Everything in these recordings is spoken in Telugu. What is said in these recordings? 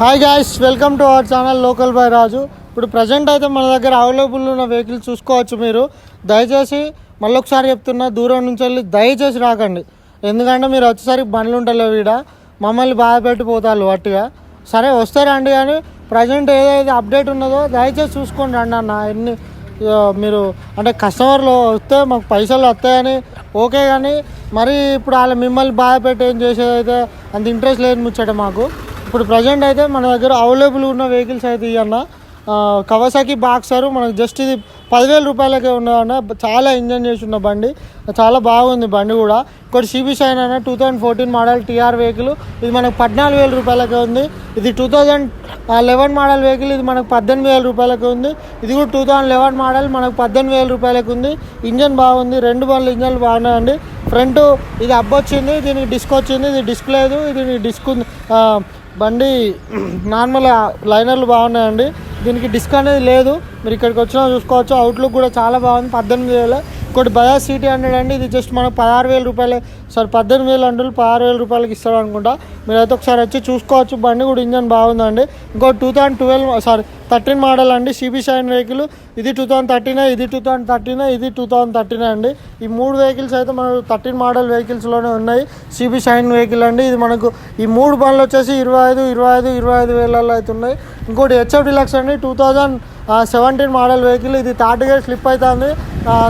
Hi guys welcome to our channel local by Raju ఇప్పుడు ప్రజెంట్ అయితే మన దగ్గర అవైలబుల్ ఉన్న వెహికల్ చూసుకోవచ్చు మీరు. దయచేసి మళ్ళీ ఒకసారి చెప్తున్నా దూరం నుంచి వెళ్ళి దయచేసి రాకండి. ఎందుకంటే మీరు వచ్చేసరికి బండ్లు ఉంటలేవు ఈడ మమ్మల్ని బాధ పెట్టిపోతారు వట్టిగా సరే వస్తారండి కానీ ప్రజెంట్ ఏదైతే అప్డేట్ ఉన్నదో దయచేసి చూసుకోండి రండి అన్న. ఎన్ని మీరు అంటే కస్టమర్లు వస్తే మాకు పైసలు వస్తాయని ఓకే కానీ మరి ఇప్పుడు వాళ్ళ మిమ్మల్ని బాధ పెట్టి ఏం చేసేది అయితే అంత ఇంట్రెస్ట్ లేదు ముచ్చట మాకు. ఇప్పుడు ప్రజెంట్ అయితే మన దగ్గర అవైలబుల్ ఉన్న వెహికల్స్ అయితే ఇవన్న కవసాకి బాక్సర్ మనకు జస్ట్ ఇది పదివేల రూపాయలకే ఉన్నదన్న చాలా ఇంజన్ చేసి ఉన్న బండి చాలా బాగుంది బండి కూడా. ఇంకోటి సిబి షైన్ అన్న two thousand fourteen model TR vehicle ఇది మనకు పద్నాలుగు వేల రూపాయలకే ఉంది. ఇది two thousand eleven model vehicle ఇది మనకు పద్దెనిమిది వేల రూపాయలకి ఉంది. ఇది కూడా టూ థౌజండ్ లెవెన్ మోడల్ మనకు పద్దెనిమిది వేల రూపాయలకు ఉంది. ఇంజన్ బాగుంది రెండు బండ్లు ఇంజన్లు బాగున్నాయండి. ఫ్రంట్ ఇది అబ్బొచ్చింది దీనికి డిస్క్ వచ్చింది ఇది డిస్క్ లేదు ఇది డిస్క్ ఉంది. బండి నార్మల్ లైనర్లు బాగున్నాయండి. దీనికి డిస్క్ అనేది లేదు. మీరు ఇక్కడికి వచ్చినా చూసుకోవచ్చు. అవుట్లుక్ కూడా చాలా బాగుంది. పద్దెనిమిది వేలు. ఇంకోటి బజాజ్ సిటీ హండ్రెడ్ అండి. ఇది జస్ట్ మనకు పదహారు వేల రూపాయలు సారీ పద్దెనిమిది వేలు అంటులు పదహారు వేల రూపాయలకి ఇస్తాడు అనుకుంటా మీరైతే ఒకసారి వచ్చి చూసుకోవచ్చు. బండి కూడా ఇంజన్ బాగుందండి. ఇంకోటి two thousand twelve sorry thirteen model అండి. సిబి షైన్ వెహికల్ ఇది టూ థౌసండ్ థర్టీన్ ఇది టూ థౌసండ్ థర్టీన్ ఇది టూ థౌసండ్ థర్టీన్ అండి. ఈ మూడు వెహికల్స్ అయితే మనకు థర్టీన్ మోడల్ వెహికల్స్లోనే ఉన్నాయి. సిబి షైన్ వెహికల్ అండి. ఇది మనకు ఈ మూడు బండ్లు వచ్చేసి ఇరవై ఐదు ఇరవై ఐదు ఇరవై ఐదు వేలలో అయితే ఉన్నాయి. ఇంకోటి హెచ్ఎఫ్ డిలక్స్ అండి. Two thousand seventeen model vehicle ఇది థర్డ్ గేర్ స్లిప్ అవుతుంది.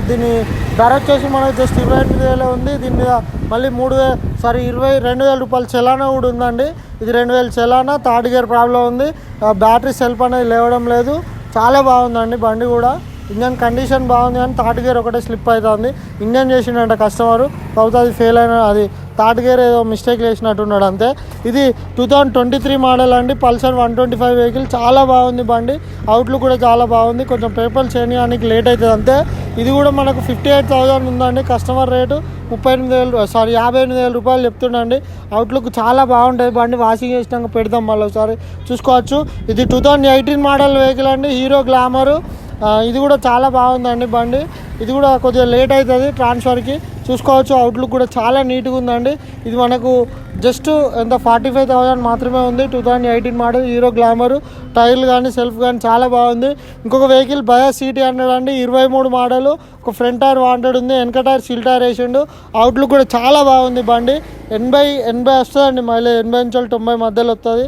దీని ధర వచ్చేసి మనకు జస్ట్ ఇరవై ఎనిమిది వేలే ఉంది. దీని మీద మళ్ళీ మూడు వే సారీ ఇరవై రెండు వేల రూపాయల చలానా కూడా ఉందండి. ఇది రెండు వేల చలానా థర్డ్ గేర్ ప్రాబ్లం ఉంది. ఆ, బ్యాటరీ సెల్ఫ్ అనేది లేవడం లేదు. చాలా బాగుందండి బండి కూడా. ఇంజన్ కండిషన్ బాగుంది కానీ థర్డ్ గేర్ ఒకటే స్లిప్ అవుతుంది ఇంజన్ చేసిండంట కస్టమర్. కాకపోతే అది ఫెయిల్ అయిన అది థర్డ్ గేర్ ఏదో మిస్టేక్ చేసినట్టున్నాడు అంతే. ఇది two thousand twenty three model అండి. Pulsar one twenty five vehicle చాలా బాగుంది బండి. అవుట్లుక్ కూడా చాలా బాగుంది. కొంచెం పేపర్లు చేయడానికి లేట్ అవుతుంది అంతే. ఇది కూడా మనకు ఫిఫ్టీ ఎయిట్ థౌసండ్ ఉందండి. కస్టమర్ రేటు ముప్పై ఎనిమిది వేలు సారీ యాభై ఎనిమిది వేల రూపాయలు చెప్తుండండి. అవుట్లుక్ చాలా బాగుంటుంది బండి. వాషింగ్ చేసినాక పెడదాం మళ్ళీ ఒకసారి. చూసుకోవచ్చు. ఇది two thousand eighteen model vehicle అండి. హీరో గ్లామరు ఇది కూడా చాలా బాగుందండి బండి. ఇది కూడా కొద్దిగా లేట్ అవుతుంది ట్రాన్స్ఫర్కి చూసుకోవచ్చు అవుట్లుక్ కూడా చాలా నీట్గా ఉందండి. ఇది మనకు జస్ట్ ఎంత ఫార్టీ ఫైవ్ థౌసండ్ మాత్రమే ఉంది. Two thousand eighteen model Hero Glamour టైర్లు కానీ సెల్ఫ్ కానీ చాలా బాగుంది. ఇంకొక వెహికల్ బయా సిటీ హండ్రెడ్ అండి. ఇరవై మూడు మోడల్ ఒక ఫ్రంట్ టైర్ వాంటెడ్ ఉంది. వెనక టైర్ సిల్ టైర్ వేసిండు. అవుట్లుక్ కూడా చాలా బాగుంది బండి. ఎనభై ఎనభై వస్తుందండి మళ్ళీ ఎనభై నుంచి తొంభై మధ్యలో వస్తుంది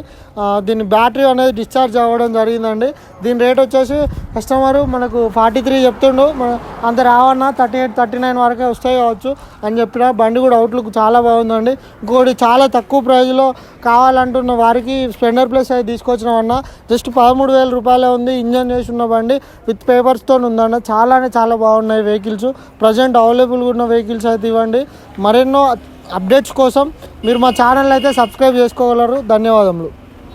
దీని బ్యాటరీ అనేది డిశ్చార్జ్ అవ్వడం జరిగిందండి. దీని రేట్ వచ్చేసి కస్టమర్ మనకు ఫార్టీ త్రీ చెప్తుండు. మన అంత రావన్నా థర్టీ ఎయిట్ థర్టీ నైన్ వరకే వస్తాయి కావచ్చు అని చెప్పిన. బండి కూడా అవుట్లుక్ చాలా బాగుందండి. ఇంకోటి చాలా చాలా తక్కువ ప్రైజ్లో కావాలంటున్న వారికి స్ప్లెండర్ ప్లస్ అయితే తీసుకొచ్చినామన్న. జస్ట్ పదమూడు వేల రూపాయలే ఉంది ఇంజన్ చేసి ఉన్న బండి. విత్ పేపర్స్తో ఉందన్న. చాలానే చాలా బాగున్నాయి వెహికల్స్. ప్రజెంట్ అవైలబుల్గా ఉన్న వెహికల్స్ అయితే ఇవ్వండి. మరెన్నో అప్డేట్స్ కోసం మీరు మా ఛానల్ అయితే సబ్స్క్రైబ్ చేసుకోగలరు. ధన్యవాదములు.